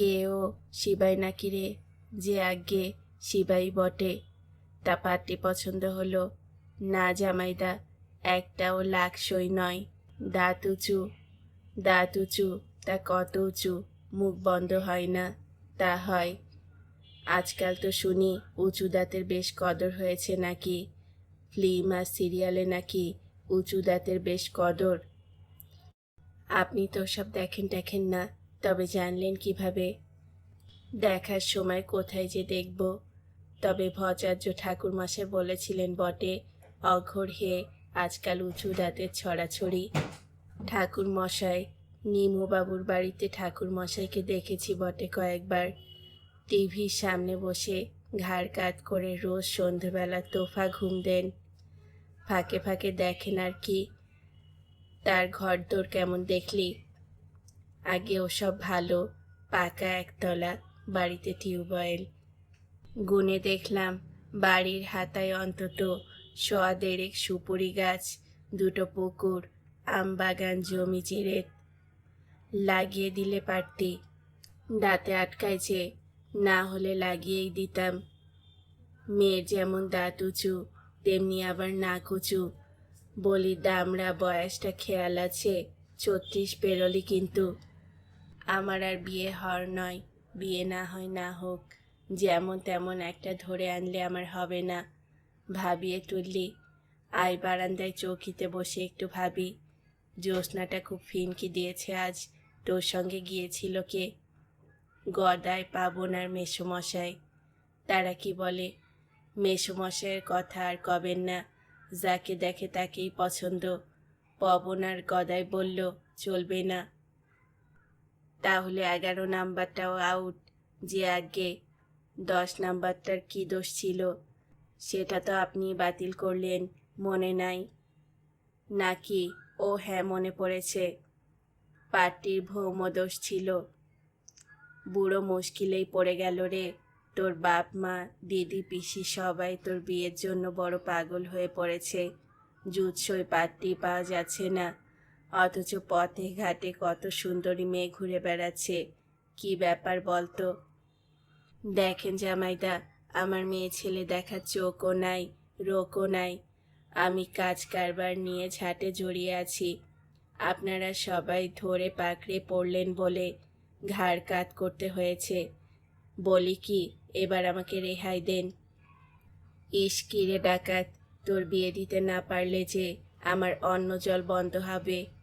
কে ও শিবাই নাকি রে যে আগে শিবাই বটে। তা পাত্রী পছন্দ হলো? না জামাইদা, একটাও লাখসই নয়। দাঁত উঁচু দাঁত উঁচু, তা কত উঁচু, মুখ বন্ধ হয় না, তা হয়। আজকাল তো শুনি উঁচু দাঁতের বেশ কদর হয়েছে নাকি, ফিল্ম আর সিরিয়ালে নাকি উঁচু দাঁতের বেশ কদর। আপনি তো সব দেখেন দেখেন না। তবে জানলেন কীভাবে? দেখার সময় কোথায় যে দেখব। তবে ভচার্য মাসে বলেছিলেন, বটে, অঘর হে, আজকাল উঁচু দাঁতের ছড়াছড়ি। ঠাকুর মশাই নিমুবাবুর বাড়িতে ঠাকুর মশাইকে দেখেছি বটে কয়েকবার। টিভির সামনে বসে ঘাড় কাত করে রোজ সন্ধেবেলা তোফা ঘুম দেন। ফাঁকে ফাঁকে দেখেন আর কি। তার ঘর দোর কেমন দেখলি? আগে ওসব ভালো, পাকা একতলা, বাড়িতে টিউবওয়েল। গুনে দেখলাম বাড়ির হাতায় অন্তত সোয়া দেড়েক সুপুরি গাছ, দুটো পুকুর, আম বাগান, জমি চিড়ে লাগিয়ে দিলে পারতি। দাঁতে আটকায় যে, না হলে লাগিয়েই দিতাম। মেয়ের যেমন দাঁত উঁচু, তেমনি আবার নাক উঁচু। বলি, দামড়া, বয়সটা খেয়াল আছে, ছত্রিশ পেরোলি কিন্তু। আমার আর বিয়ে হওয়ার নয়, বিয়ে না হয় না হোক, যেমন তেমন একটা ধরে আনলে আমার হবে না। ভাবিয়ে তুললি আই বারান্দায় চৌকিতে বসে একটু ভাবি, জ্যোৎস্নাটা খুব ফিনকি দিয়েছে আজ, তোর সঙ্গে গিয়েছিল কে? গদায় পাবন আর মেসোমশাই, তারা কি বলে? মেসোমশাইয়ের কথা আর কবেন না, যাকে দেখে তাকেই পছন্দ। পবন আর গদায় বলল, চলবে না। তাহলে এগারো নাম্বারটাও আউট যে আগে দশ নাম্বারটার কি দোষ ছিল, সেটা তো আপনি বাতিল করলেন, মনে নাই। নাকি, ও হ্যাঁ মনে পড়েছে, পার্টির ভৌম দোষ ছিল। বুড়ো মুশকিলেই পড়ে গেল রে, তোর বাপ মা, দিদি, পিসি সবাই তোর বিয়ের জন্য বড় পাগল হয়ে পড়েছে। জুৎসই পাত্রী পাওয়া যাচ্ছে না। অথচ পথে ঘাটে কত সুন্দরী মেয়ে ঘুরে বেড়াচ্ছে। কি ব্যাপার বলতো? দেখেন জামাইদা, আমার মেয়ে ছেলে দেখার চোখও নাই রোকও নাই। আমি কাজ কারবার নিয়ে ঝাঁটে জড়িয়ে আছি। আপনারা সবাই ধরে পাকড়ে পড়লেন বলে ঘাড় কাত করতে হয়েছে। বলি কি, এবার আমাকে রেহাই দেন। ইস, কিরে ডাকাত, তোর বিয়ে দিতে না পারলে যে আমার অন্ন জল বন্ধ হবে।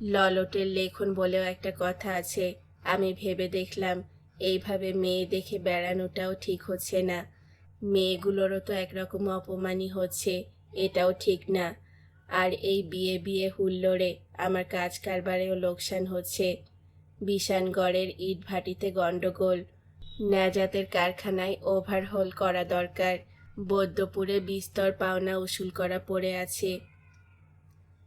ললটের লেখন বলেও একটা কথা আছে। আমি ভেবে দেখলাম, এইভাবে মেয়ে দেখে বেড়ানোটাও ঠিক হচ্ছে না। মেয়েগুলোরও তো একরকম অপমানই হচ্ছে, এটাও ঠিক না। আর এই বিয়ে বিয়ে হুল্লোড়ে আমার কাজ কারবারেও লোকসান হচ্ছে। বিশানগড়ের ইট ভাটিতে গন্ডগোল ন্যাজাতের কারখানায় ওভারহোল করা দরকার। বৈদ্যপুরে বিস্তর পাওনা উসুল করা পড়ে আছে।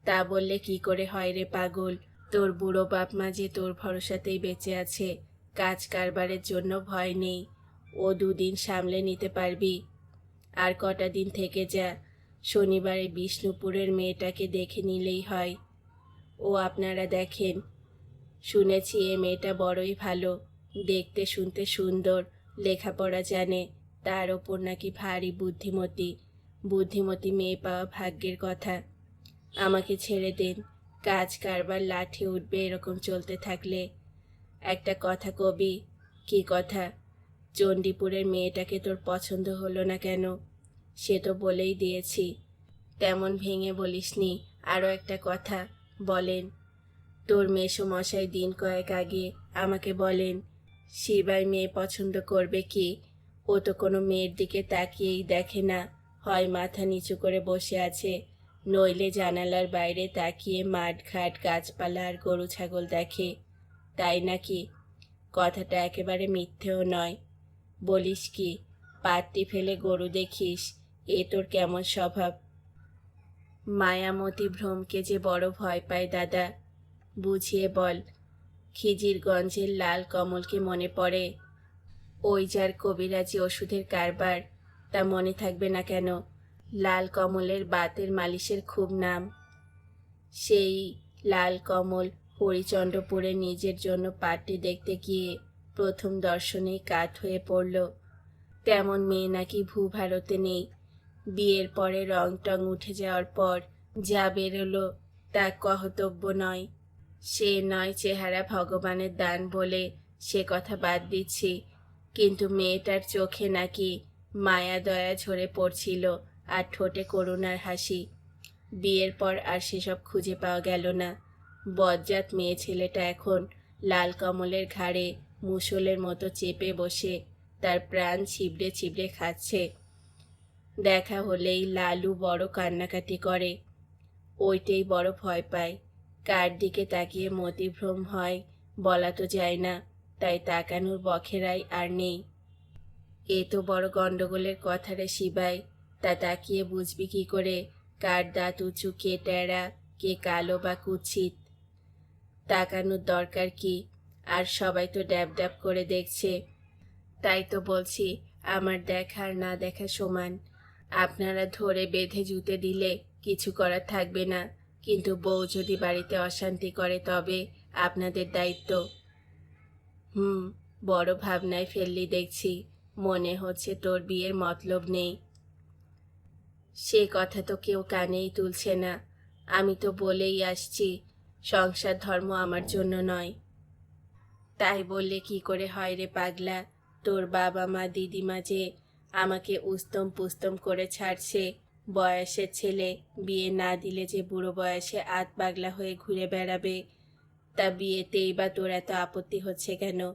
তা বললে কি করে হয় রে পাগল? তোর বুড়ো বাপ মা যে তোর ভরসাতেই বেঁচে আছে, কাজ কারবারের জন্য ভয় নেই। ও দুদিন সামলে নিতে পারবি। আর কটা দিন থেকে যা, শনিবারে বিষ্ণুপুরের মেয়েটাকে দেখে নিলেই হয়। ও আপনারা দেখেন। শুনেছি এ মেয়েটা বড়ই ভালো, দেখতে শুনতে সুন্দর, লেখাপড়া জানে, তার ওপর নাকি ভারী বুদ্ধিমতী। বুদ্ধিমতী মেয়ে পাওয়া ভাগ্যের কথা। আমাকে ছেড়ে দিন। কাজ কারবার লাঠি উঠবে এরকম চলতে থাকলে। একটা কথা কবি, কি কথা? চণ্ডীপুরের মেয়েটাকে তোর পছন্দ হলো না কেন? সে তো বলেই দিয়েছি। তেমন ভেঙে বলিসনি। আরও একটা কথা, বলেন। তোর মশাই দিন কয়েক আগে আমাকে বলেন, শিবাই মেয়ে পছন্দ করবে কি? ও তো কোনো মেয়ের দিকে তাকিয়েই দেখে না। হয় মাথা নিচু করে বসে আছে। নইলে জানালার বাইরে তাকিয়ে মাঠ ঘাট গাছপালা আর গরু ছাগল দেখে। তাই নাকি? কথাটা একেবারে মিথ্যেও নয়। বলিস কি পাটটি ফেলে গরু দেখিস, এ তোর কেমন স্বভাব? মায়ামতি ভ্রমকে যে বড় ভয় পায় দাদা, বুঝিয়ে বল, খিজিরগঞ্জের লাল কমলকে মনে পড়ে? ওই যার কবিরাজি ওষুধের কারবার, তা মনে থাকবে না কেন? লাল কমলের বাতের মালিশের খুব নাম। সেই লাল কমল হরিচন্দ্রপুরে নিজের জন্য পার্টি দেখতে গিয়ে প্রথম দর্শনেই কাত হয়ে পড়ল। তেমন মেয়ে নাকি ভূভারতে নেই। বিয়ের পরে রং টং উঠে যাওয়ার পর যা বেরোলো তা কহতব্য নয়। সে নয় চেহারা ভগবানের দান বলে সে কথা বাদ দিচ্ছি। কিন্তু মেয়েটার চোখে নাকি মায়া দয়া ঝরে পড়ছিল। আর ঠোঁটে করুণার হাসি। বিয়ের পর আর সেসব খুঁজে পাওয়া গেল না। বজ্জাত মেয়ে ছেলেটা এখন লাল কমলের ঘাড়ে মুসলের মতো চেপে বসে, তার প্রাণ ছিবড়ে ছিবড়ে খাচ্ছে। দেখা হলেই লালু বড় কান্নাকাটি করে। ওইটাই বড় ভয় পায়। কার দিকে তাকিয়ে মতিভ্রম হয় বলা তো যায় না, তাই তাকানোর বখেরাই আর নেই। এ তো বড় গন্ডগোলের কথা রে শিবাই। তা তাকিয়ে বুঝবি কি করে? কার দাঁত উঁচু, কে টেরা কে কালো বা কুৎসিত? তাকানোর দরকার কি? আর সবাই তো ড্যাব ড্যাব করে দেখছে। তাই তো বলছি, আমার দেখা আর না দেখা সমান। আপনারা ধরে বেঁধে জুতে দিলে কিছু করার থাকবে না। কিন্তু বউ যদি বাড়িতে অশান্তি করে তবে আপনাদের দায়িত্ব। হুম, বড় ভাবনায় ফেললি দেখছি। মনে হচ্ছে তোর বিয়ের মতলব নেই। সে কথা তো কেউ কানেই তুলছে না। আমি তো বলেই আসছি, সংসার ধর্ম আমার জন্য নয়। তাই বললে কি করে হয় রে পাগলা? তোর বাবা মা, দিদিমা যে আমাকে উস্তম পুস্তম করে ছাড়ছে, বয়সের ছেলে, বিয়ে না দিলে যে বুড়ো বয়সে আত পাগলা হয়ে ঘুরে বেড়াবে, তা বিয়েতেই বা তোর এত আপত্তি হচ্ছে কেন?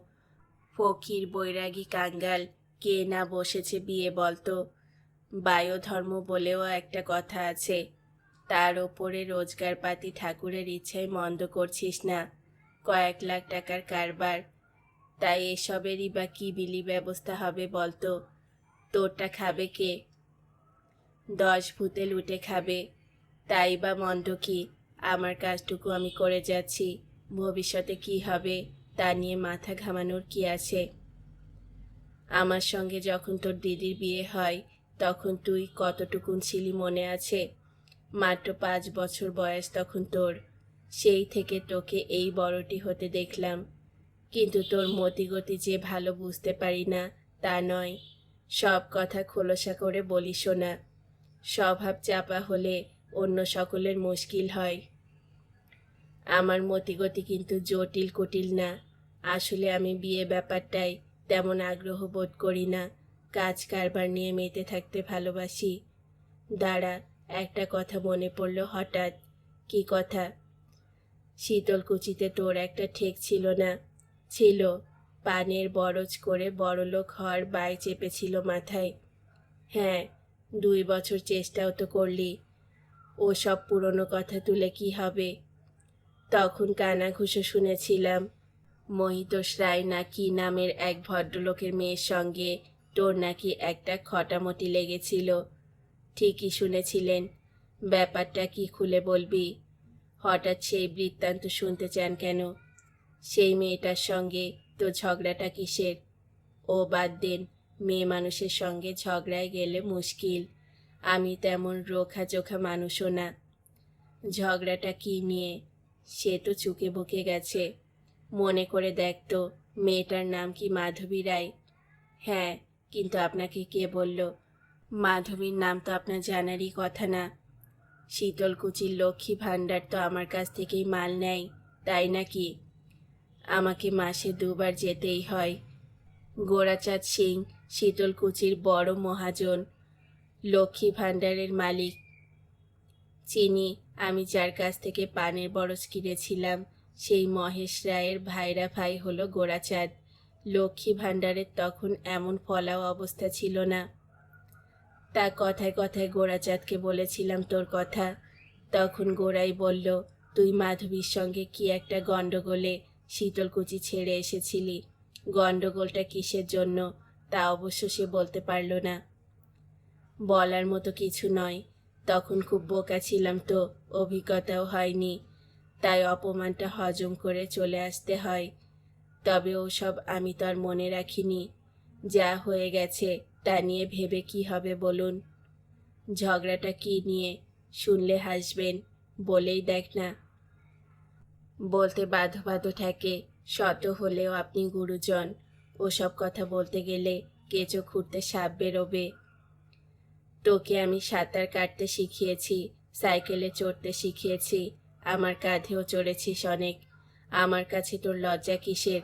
ফকির, বৈরাগী, কাঙ্গাল, কে না বসেছে বিয়ে বলতো? বায়ু ধর্ম বলেও একটা কথা আছে। তার ওপরে রোজগারপাতি ঠাকুরের ইচ্ছায় মন্দ করছিস না। কয়েক লাখ টাকার কারবার। তাই এসবেরই বা কি বিলি ব্যবস্থা হবে বলতো? তোরটা খাবে কে? দশ ভূতে লুটে খাবে। তাই বা মন্দ কি? আমার কাজটুকু আমি করে যাচ্ছি। ভবিষ্যতে কি হবে তা নিয়ে মাথা ঘামানোর কি আছে? আমার সঙ্গে যখন তোর দিদির বিয়ে হয় তখন তুই কতটুকুন ছিলি মনে আছে? মাত্র পাঁচ বছর বয়স তখন তোর। সেই থেকে তোকে এই বড়টি হতে দেখলাম। কিন্তু তোর মতিগতি যে ভালো বুঝতে পারি না, তা নয়। সব কথা খোলসা করে বলি শোনা স্বভাব চাপা হলে অন্য সকলের মুশকিল হয়। আমার মতিগতি কিন্তু জটিল কুটিল না। আসলে আমি বিয়ে ব্যাপারটাই তেমন আগ্রহ বোধ করি না। কাজ কারবার নিয়ে মেতে থাকতে ভালোবাসি। দাঁড়া, একটা কথা মনে পড়ল হঠাৎ। কি কথা? শীতলকুচিতে তোর একটা ঠেক ছিল না। ছিল, পানের বরজ করে বড়লোক হওয়ার বাই চেপেছিল মাথায়। হ্যাঁ দুই বছর চেষ্টাও তো করলি। ও সব পুরনো কথা তুলে কি হবে? তখন কানাঘুষো শুনেছিলাম, মহিতোষ রায় না নাকি নামের এক ভদ্রলোকের মেয়ের সঙ্গে তোর নাকি একটা খটামটি লেগেছিল। ঠিকই শুনেছিলেন। ব্যাপারটা কি খুলে বলবি? হঠাৎ সেই বৃত্তান্ত শুনতে চান কেন? সেই মেয়েটার সঙ্গে তো ঝগড়াটা কিসের? ও বাদ দেন, মেয়ে মানুষের সঙ্গে ঝগড়ায় গেলে মুশকিল। আমি তেমন রোখা চোখা মানুষও না। ঝগড়াটা কি নিয়ে? সে তো চুকে বুকে গেছে। মনে করে দেখতো মেয়েটার নাম কি মাধবী রায়? হ্যাঁ কিন্তু আপনাকে কে বলল? মাধবীর নাম তো আপনার জানারই কথা না। শীতলকুচির লক্ষ্মী ভাণ্ডার তো আমার কাছ থেকেই মাল নেয়, তাই নাকি? আমাকে মাসে দুবার যেতেই হয়। গোরাচাঁদ সিং শীতলকুচির বড় মহাজন, লক্ষ্মী ভাণ্ডারের মালিক। চিনি আমি যার কাছ থেকে পানের বরজ কিনেছিলাম, সেই মহেশ রায়ের ভাইরা ভাই হলো গোরাচাঁদ। লক্ষ্মী ভাণ্ডারের তখন এমন ফলাও অবস্থা ছিল না। তা কথায় কথায় গোরাচাঁদকে বলেছিলাম তোর কথা। তখন গোরাই বলল, তুই মাধবীর সঙ্গে কি একটা গণ্ডগোলে শীতলকুচি ছেড়ে এসেছিলি? গণ্ডগোলটা কিসের জন্য? তা অবশ্য সে বলতে পারল না। বলার মতো কিছু নয়। তখন খুব বোকা ছিলাম তো, অভিজ্ঞতাও হয়নি। তাই অপমানটা হজম করে চলে আসতে হয়। তবে ওসব আমি তো আর মনে রাখিনি। যা হয়ে গেছে তা নিয়ে ভেবে কি হবে বলুন? ঝগড়াটা কি নিয়ে শুনলে হাসবেন বলেই দেখ না। বলতে বাধো বাধো থাকে, শত হলেও আপনি গুরুজন, ওসব কথা বলতে গেলে কেঁচো খুঁড়তে সাপ বেরোবে? তোকে আমি সাঁতার কাটতে শিখিয়েছি, সাইকেলে চড়তে শিখিয়েছি, আমার কাঁধেও চড়েছিস অনেক। আমার কাছে তোর লজ্জা কিসের?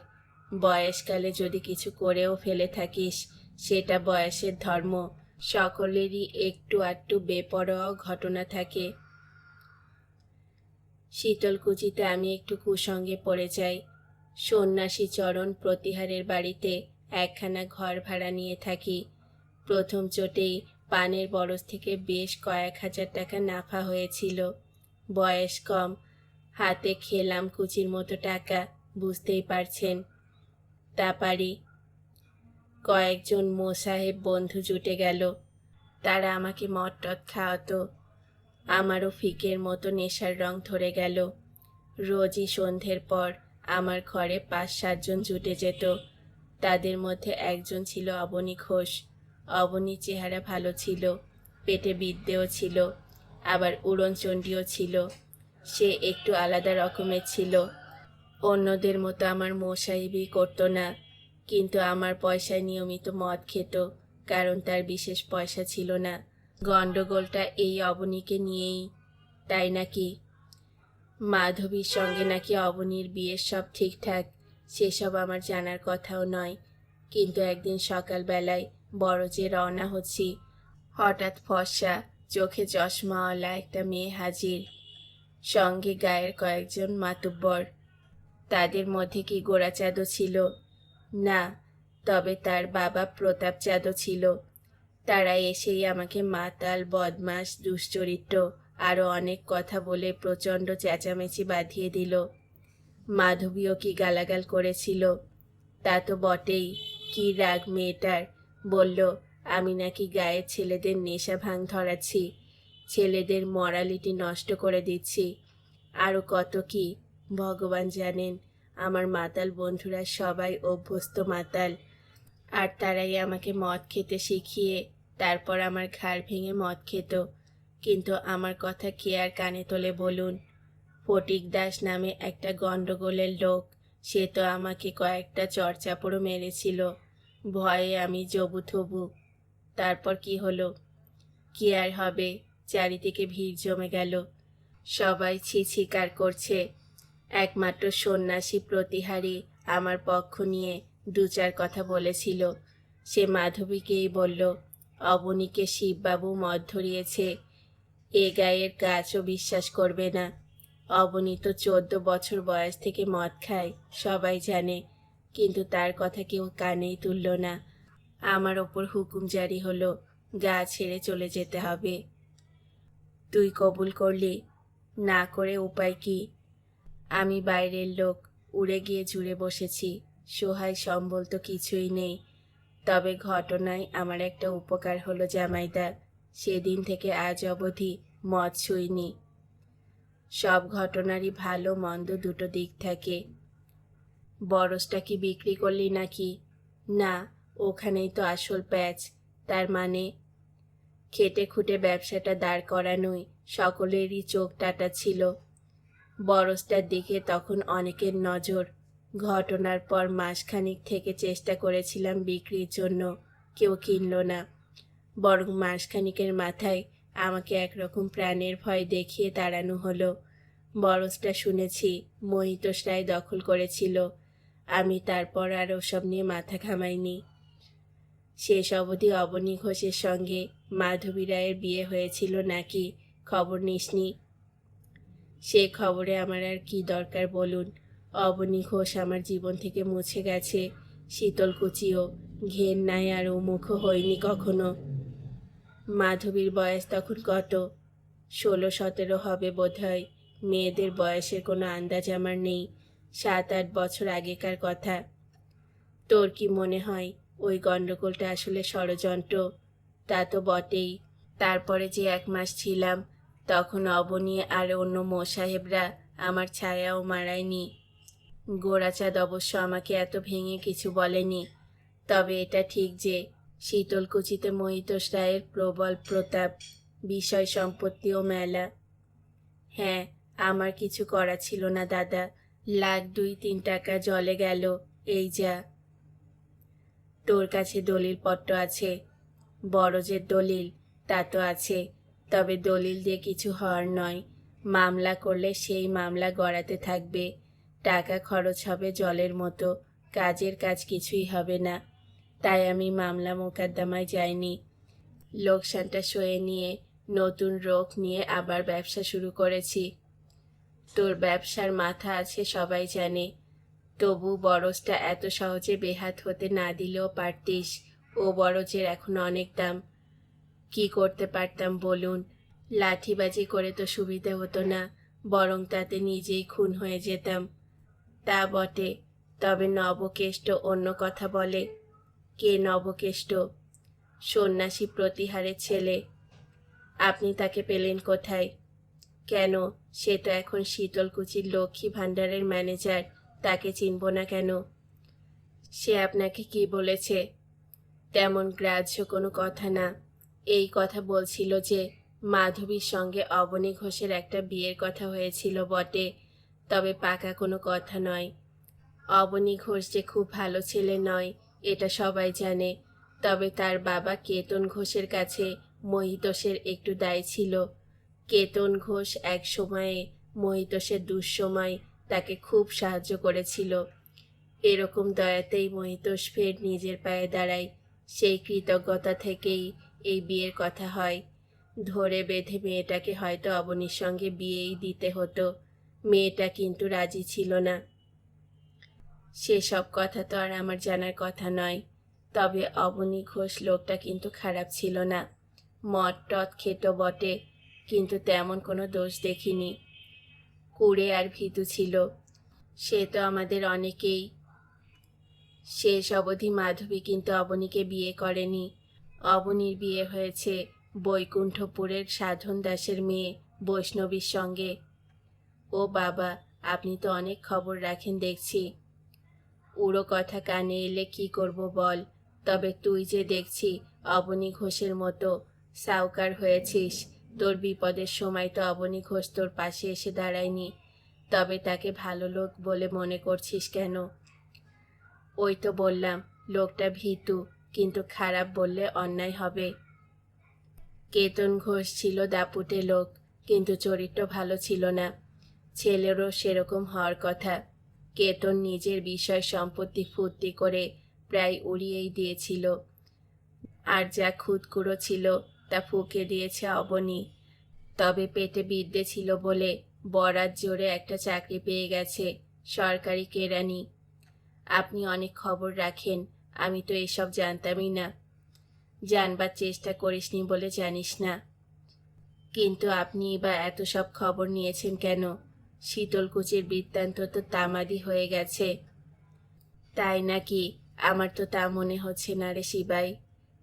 বয়সকালে যদি কিছু করেও ফেলে থাকিস, সেটা বয়সের ধর্ম। সকলেরই একটু আধটু বেপরোয়া ঘটনা থাকে। শীতলকুচিতে আমি একটু কুসঙ্গে পড়ে যাই। সন্ন্যাসী চরণ প্রতিহারের বাড়িতে একখানা ঘর ভাড়া নিয়ে থাকি। প্রথম চোটেই পানের বরজ থেকে বেশ কয়েক হাজার টাকা নাফা হয়েছিল। বয়স কম, হাতে খেলাম কুচির মতো টাকা, বুঝতেই পারছেন। তা পারি কয়েকজন মোসাহেব বন্ধু জুটে গেল। তারা আমাকে মদ টদ খাওয়াতো। আমারও ফিকের মতো নেশার রং ধরে গেল। রোজই সন্ধ্যের পর আমার ঘরে পাঁচ সাতজন জুটে যেত। তাদের মধ্যে একজন ছিল অবনী ঘোষ। অবনীর চেহারা ভালো ছিল, পেটে বিদ্যেও ছিল, আবার উড়নচণ্ডীও ছিল। সে একটু আলাদা রকমের ছিল। অন্যদের মতো আমার মোসাইবি করতো না। কিন্তু আমার পয়সায় নিয়মিত মদ খেত, কারণ তার বিশেষ পয়সা ছিল না। গণ্ডগোলটা এই অবনীকে নিয়েই, তাই নাকি? মাধবীর সঙ্গে নাকি অবনীর বিয়ের সব ঠিকঠাক, সেসব আমার জানার কথাও নয়। কিন্তু একদিন সকালবেলায় বড় যে রওনা হচ্ছি, হঠাৎ ফর্সা, চোখে চশমাওয়ালা একটা মেয়ে হাজির। সঙ্গে গায়ের কয়েকজন মাতুব্বর তাদের মধ্যে কি গোড়াচাঁদও ছিল? না, তবে তার বাবা প্রতাপ চাঁদও ছিল। তারা এসেই আমাকে মাতাল বদমাস দুশ্চরিত্র আরও অনেক কথা বলে প্রচণ্ড চেঁচামেচি বাঁধিয়ে দিল। মাধবীও কি গালাগাল করেছিল? তা তো বটেই। কি রাগ মেয়েটার? বলল, আমি নাকি গায়ের ছেলেদের নেশা ভাঙ ধরাচ্ছি, ছেলেদের মরালিটি নষ্ট করে দিচ্ছি। আরও কত কি? ভগবান জানেন, আমার মাতাল বন্ধুরা সবাই অভ্যস্ত মাতাল। আর তারাই আমাকে মদ খেতে শিখিয়ে, তারপর আমার ঘাড় ভেঙে মদ খেত। কিন্তু আমার কথা কে আর কানে তোলে বলুন? ফটিক দাস নামে একটা গণ্ডগোলের লোক, সে তো আমাকে কয়েকটা চর্চাপড়ও মেরেছিল। ভয়ে আমি জবু থবু তারপর কি হলো? কি আর হবে? চারিদিকে ভিড় জমে গেল। সবাই ছিছিকার করছে। একমাত্র সন্ন্যাসী প্রতিহারী আমার পক্ষ নিয়ে দু চার কথা বলেছিল। সে মাধবীকেই বলল, অবনীকে শিববাবু মদ ধরিয়েছে, এ গায়ের গাছও বিশ্বাস করবে না। অবনী তো চোদ্দ বছর বয়স থেকে মদ খায়, সবাই জানে, কিন্তু তার কথা কেউ কানেই তুলল না। আমার ওপর হুকুম জারি হলো, গা ছেড়ে চলে যেতে হবে। তুই কবুল করলি, না করে উপায় কি? আমি বাইরের লোক, উড়ে গিয়ে জুড়ে বসেছি। সহায় সম্বল তো কিছুই নেই। তবে ঘটনায় আমার একটা উপকার হলো জামাইদা সেদিন থেকে আজ অবধি মদ ছুঁইনি। সব ঘটনারই ভালো মন্দ দুটো দিক থাকে। বরসটা কি বিক্রি করলি নাকি? না, ওখানেই তো আসল প্যাচ। তার মানে? খেটে খুঁটে ব্যবসাটা দাঁড় করানোই সকলেরই চোখ টাটা ছিল। বরসটার দিকে তখন অনেকের নজর। ঘটনার পর মাসখানিক থেকে চেষ্টা করেছিলাম বিক্রির জন্য, কেউ কিনল না। বরং মাসখানিকের মাথায় আমাকে একরকম প্রাণের ভয় দেখিয়ে তাড়ানো হলো। বরসটা শুনেছি মহিতোষ রায় দখল করেছিল। আমি তারপর আর ওসব নিয়ে মাথা ঘামাইনি। শেষ অবধি অবনী ঘোষের সঙ্গে মাধবী রায়ের বিয়ে হয়েছিল নাকি খবর নিসনি। সে খবরে আমার আর কি দরকার বলুন? অবনী ঘোষ আমার জীবন থেকে মুছে গেছে। শীতলকুচিও নাই আর মুখও হয়নি কখনো। মাধবীর বয়স তখন কত? ষোলো, সতেরো হবে বোধহয়। মেয়েদের বয়সের কোনো আন্দাজ আমার নেই। সাত, আট বছর আগেকার কথা। তোর কি মনে হয় ওই গণ্ডগোলটা আসলে ষড়যন্ত্র? তা তো বটেই। তারপরে যে এক মাস ছিলাম তখন অবনী আর অন্য মোসাহেবরা আমার ছায়াও মারায়নি। গোড়াচাঁদ অবশ্য আমাকে এত ভেঙে কিছু বলেনি। তবে এটা ঠিক যে শীতলকুচিতে মহিতোষ রায়ের প্রবল প্রতাপ, বিষয় সম্পত্তি ও মেলা। হ্যাঁ আমার কিছু করা ছিল না দাদা। লাখ দুই তিন টাকা জলে গেল, এই যা। তোর কাছে দলিল পট্ট আছে। বড় যে দলিল, তা তো আছে। তবে দলিল দিয়ে কিছু হওয়ার নয়। মামলা করলে সেই মামলা গড়াতে থাকবে। টাকা খরচ হবে জলের মতো, কাজের কাজ কিছুই হবে না। তাই আমি মামলা মোকদ্দমায় যাইনি। লোকসানটা সয়ে নিয়ে, নতুন রোগ নিয়ে আবার ব্যবসা শুরু করেছি। তোর ব্যবসার মাথা আছে সবাই জানে। তবু বরজটা এত সহজে বেহাত হতে না দিলেও পারতিস। ও বরজের এখন অনেক দাম। কি করতে পারতাম বলুন? লাঠিবাজি করে তো সুবিধে হতো না, বরং তাতে নিজেই খুন হয়ে যেতাম। তা বটে, তবে নবকেষ্ট অন্য কথা বলে। কে নবকেষ্ট? সন্ন্যাসী প্রতিহারের ছেলে। আপনি তাকে পেলেন কোথায়? কেন? সে তো এখন শীতলকুচির লক্ষ্মী ভাণ্ডারের ম্যানেজার, তাকে চিনব না কেন? সে আপনাকে কি বলেছে? তেমন গ্রাহ্য কোনো কথা না। এই কথা বলছিল যে মাধবীর সঙ্গে অবনী ঘোষের একটা বিয়ের কথা হয়েছিল বটে, তবে পাকা কোনো কথা নয়। অবনী ঘোষ যে খুব ভালো ছেলে নয়, এটা সবাই জানে, তবে তার বাবা কেতন ঘোষের কাছে মহিতোষের একটু দায় ছিল। কেতন ঘোষ এক সময়ে মহিতোষের দুঃসময় তাকে খুব সাহায্য করেছিল। এরকম দয়াতেই মহিতোষ ফের নিজের পায়ে দাঁড়ায়। সেই কৃতজ্ঞতা থেকেই এই বিয়ের কথা হয়। ধরে বেঁধে মেয়েটাকে হয়তো অবনীর সঙ্গে বিয়েই দিতে হতো। মেয়েটা কিন্তু রাজি ছিল না। সেসব কথা তো আর আমার জানার কথা নয়। তবে অবনী ঘোষ লোকটা কিন্তু খারাপ ছিল না। মদ টদ খেত বটে, কিন্তু তেমন কোনো দোষ দেখিনি। কুড়ে আর ভীতু ছিল। সে তো আমাদের অনেকেই। শেষ অবধি মাধবী কিন্তু অবনীকে বিয়ে করেনি। অবনীর বিয়ে হয়েছে বৈকুণ্ঠপুরের সাধন দাসের মেয়ে বৈষ্ণবীর সঙ্গে। ও বাবা, আপনি তো অনেক খবর রাখেন দেখছি। উড়ো কথা কানে এলে কি করব বল, তবে তুই যে দেখছি অবনী ঘোষের মতো সাউকার হয়েছিস, তোর বিপদের সময় তো অবনী ঘোষ তোর পাশে এসে দাঁড়ায়নি, তবে তাকে ভালো লোক বলে মনে করছিস কেন? ওই তো বললাম, লোকটা ভীতু কিন্তু খারাপ বললে অন্যায় হবে। কেতন ঘোষ ছিল দাপুটে লোক, কিন্তু চরিত্র ভালো ছিল না। ছেলেরও সেরকম হওয়ার কথা। কেতন নিজের বিষয় সম্পত্তি ফুর্তি করে প্রায় উড়িয়েই দিয়েছিল। আর যা খুদকুড়ো ছিল তা ফুঁকে দিয়েছে অবনী। তবে পেটে বিদ্যে ছিল বলে বরাত জোরে একটা চাকরি পেয়ে গেছে সরকারি কেরানি। আপনি অনেক খবর রাখেন আমি তো এসব জানতামই না। জানবার চেষ্টা করিসনি বলে জানিস না। কিন্তু আপনি বা এত সব খবর নিয়েছেন কেন? শীতলকুচির বৃত্তান্ত তো তামাদি হয়ে গেছে। তাই নাকি? আমার তো তা মনে হচ্ছে না রে শিবাই।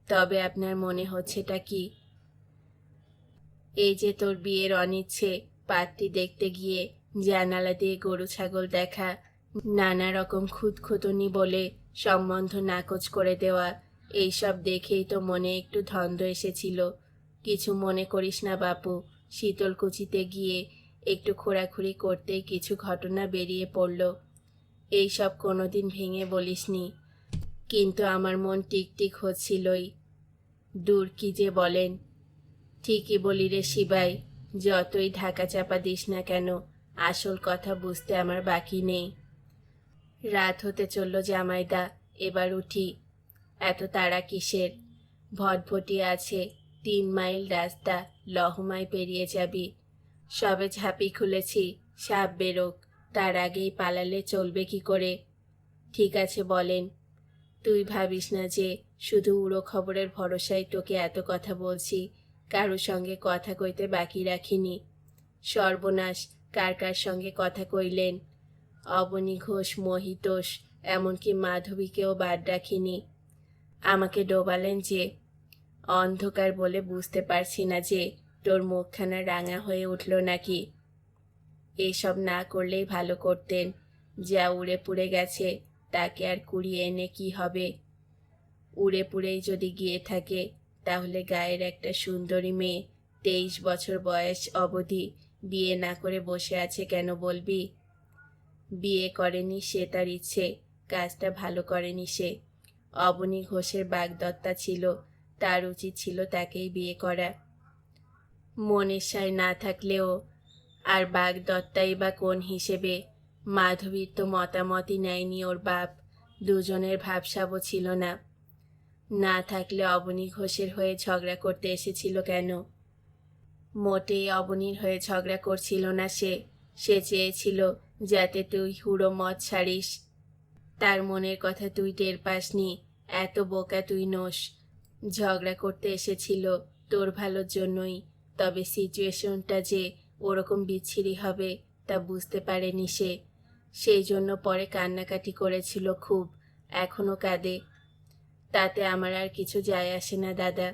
তবে আপনার মনে হচ্ছেটা কি? এই যে তোর বিয়ের অনিচ্ছে, পাত্রী দেখতে গিয়ে জানালা দিয়ে গরু ছাগল দেখা, নানা রকম খুঁতখুতুনি বলে সম্বন্ধ নাকচ করে দেওয়া এইসব দেখেই তো মনে একটু ধন্দ এসেছিল। কিছু মনে করিস না বাপু, শীতলকুচিতে গিয়ে একটু খোঁড়াখুড়ি করতেই কিছু ঘটনা বেরিয়ে পড়ল। এইসব কোনোদিন ভেঙে বলিসনি, কিন্তু আমার মন টিকটিক হচ্ছিলই। দূর কি যে বলেন। ঠিকই বলি রে শিবাই, যতই ঢাকা চাপা দিস না কেন, আসল কথা বুঝতে আমার বাকি নেই। রাত হতে চলল জামাইদা এবার উঠি। এত তাড়া কিসের? ভটভটি আছে, তিন মাইল রাস্তা, লহমায় পেরিয়ে যাবি। সবে ঝাঁপি খুলেছি, সাপ বেরোক, তার আগেই পালালে চলবে কি করে? ঠিক আছে, বলেন। তুই ভাবিস না যে, শুধু উড়ো খবরের ভরসায় তোকে এত কথা বলছি, কারও সঙ্গে কথা কইতে বাকি রাখিনি। সর্বনাশ, কার কার সঙ্গে কথা কইলেন? অবনী ঘোষ, মহিতোষ, এমনকি মাধবীকেও বাদ রাখিনি। আমাকে ডোবালেন যে, অন্ধকার বলে বুঝতে পারছি না যে, তোর মুখখানা রাঙা হয়ে উঠল নাকি। এসব না করলেই ভালো করতেন, যা উড়ে পুড়ে গেছে, তাকে আর কুড়িয়ে এনে কি হবে? উড়ে পুড়েই যদি গিয়ে থাকে, তাহলে গায়ের একটা সুন্দরী মেয়ে, তেইশ বছর বয়স অবধি, বিয়ে না করে বসে আছে কেন বলবি? বিয়ে করেনি সে তার ইচ্ছে, কাজটা ভালো করেনি সে। অবনী ঘোষের বাগদত্তা ছিল, তার উচিত ছিল তাকেই বিয়ে করা। মনের সায় না থাকলেও, আর বাগদত্তাই বা কোন হিসেবে, মাধবীর তো মতামতই নেয়নি ওর বাপ, দুজনের ভাবসাবও ছিল না। না থাকলে অবনী ঘোষের হয়ে ঝগড়া করতে এসেছিল কেন? মোটেই অবনীর হয়ে ঝগড়া করছিল না সে সে চেয়েছিল যাতে তুই হুড়ো মদ ছাড়িস। তার মনের কথা তুই টের পাসনি, এত বোকা তুই নোস। ঝগড়া করতে এসেছিল তোর ভালোর জন্যই, তবে সিচুয়েশনটা যে ওরকম বিচ্ছিরি হবে তা বুঝতে পারেনি সে। সেই জন্য পরে কান্নাকাটি করেছিল খুব এখনও কাঁদে। তাতে আমার আর কিছু যায় আসে না, দাদা।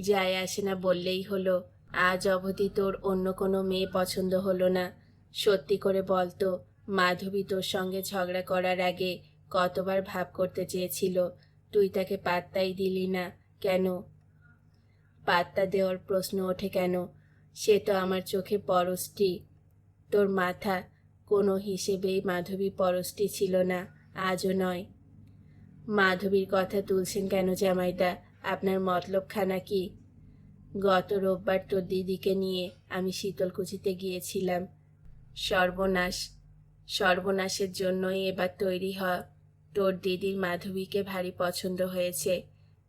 যায় আসে না বললেই হলো, আজ অবধি তোর অন্য কোনো মেয়ে পছন্দ হলো না। সত্যি করে বলতো মাধবী তোর সঙ্গে ঝগড়া করার আগে কতবার ভাব করতে চেয়েছিল, তুই তাকে পাত্তাই দিলি না কেন? পাত্তা দেওয়ার প্রশ্ন ওঠে কেন? সে তো আমার চোখে পরশটি তোর মাথা কোনো হিসেবেই মাধবী পরশটি ছিল না, আজও নয়। মাধবীর কথা তুলছেন কেন জামাইদা? আপনার মতলবখানা কি? গত রোববার তোর দিদিকে নিয়ে আমি শীতলকুচিতে গিয়েছিলাম। সর্বনাশ, সর্বনাশের জন্যই এবার তৈরি হ। তোর দিদির মাধবীকে ভারী পছন্দ হয়েছে।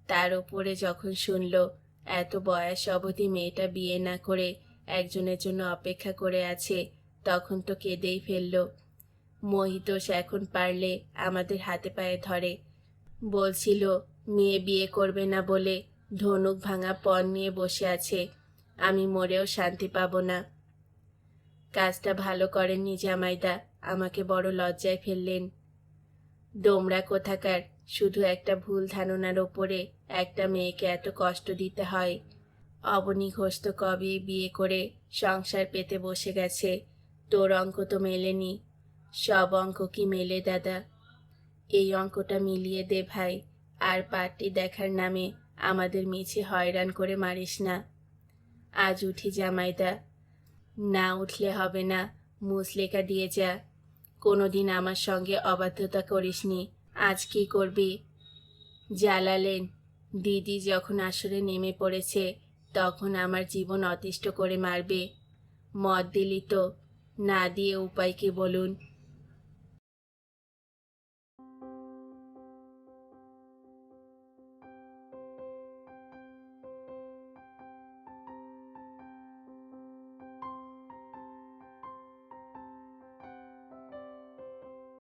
তার উপরে যখন শুনল, এত বয়স অবধি মেয়েটা বিয়ে না করে একজনের জন্য অপেক্ষা করে আছে, তখন তো কেঁদেই ফেলল। মহিতোষ এখন পারলে আমাদের হাতে পায়ে ধরে। বলছিল, মেয়ে বিয়ে করবে না বলে ধনুক ভাঙা পণ নিয়ে বসে আছে। আমি মরেও শান্তি পাবো না। কাজটা ভালো করেননি জামাইদা, আমাকে বড় লজ্জায় ফেললেন। ডোমরা কোথাকার? শুধু একটা ভুল ধারণার ওপরে একটা মেয়েকে এত কষ্ট দিতে হয়। অবনী ঘোষ তো কবেই বিয়ে করে সংসার পেতে বসে গেছে? তোর অঙ্ক তো মেলেনি। সব অঙ্ক কি মেলে, দাদা? এই অঙ্কটা মিলিয়ে দে ভাই, আর পার্টি দেখার নামে আমাদের মিছে হয়রান করে মারিস না। আজ উঠি জামাইদা না উঠলে হবে না মুসলেকা দিয়ে যা। কোনোদিন আমার সঙ্গে অবাধ্যতা করিসনি, আজ কি করবি? জ্বালালেন দিদি যখন আসরে নেমে পড়েছে, তখন আমার জীবন অতিষ্ঠ করে মারবে। মদ দিলি তো, না দিয়ে উপায় কি বলুন।